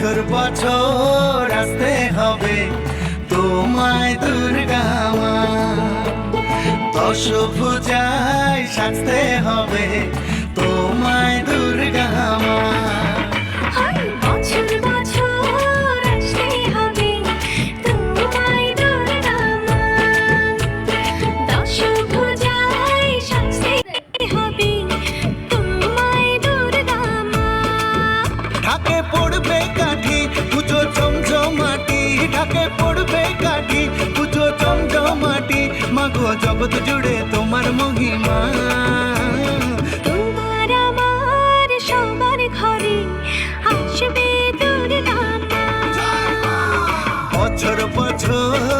বছর বছর আসতে হবে। তোমায় দুর্গা মা দশ পূজায় সাজতে হবে। তোমায় দুর্গা মা বছর ঢাকে পড়বে কাটি পুজো চমচমাটি মাগো জগৎ জুড়ে তোমার মহিমা। তোমার আমার সবার ঘরে আসবে দুর্গা মা। বছর বছর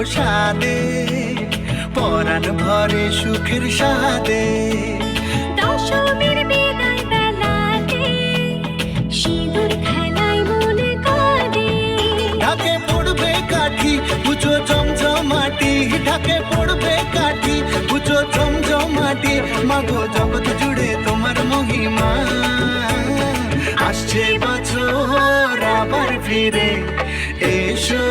প্রসাদে পরাণ ভরে সুখের সাদে দশমীর বিদায় বেলাতে সিঁদুর খেলায় মনে কাঁদে। ঢাকে পড়বে কাঠি পুজো চমচমাটি ঢাকে পড়বে কাঠি পুজো চমচমাটি মাগো জগৎ জুড়ে তোমার মহিমা। আসছে বছর আবার ফিরে এসো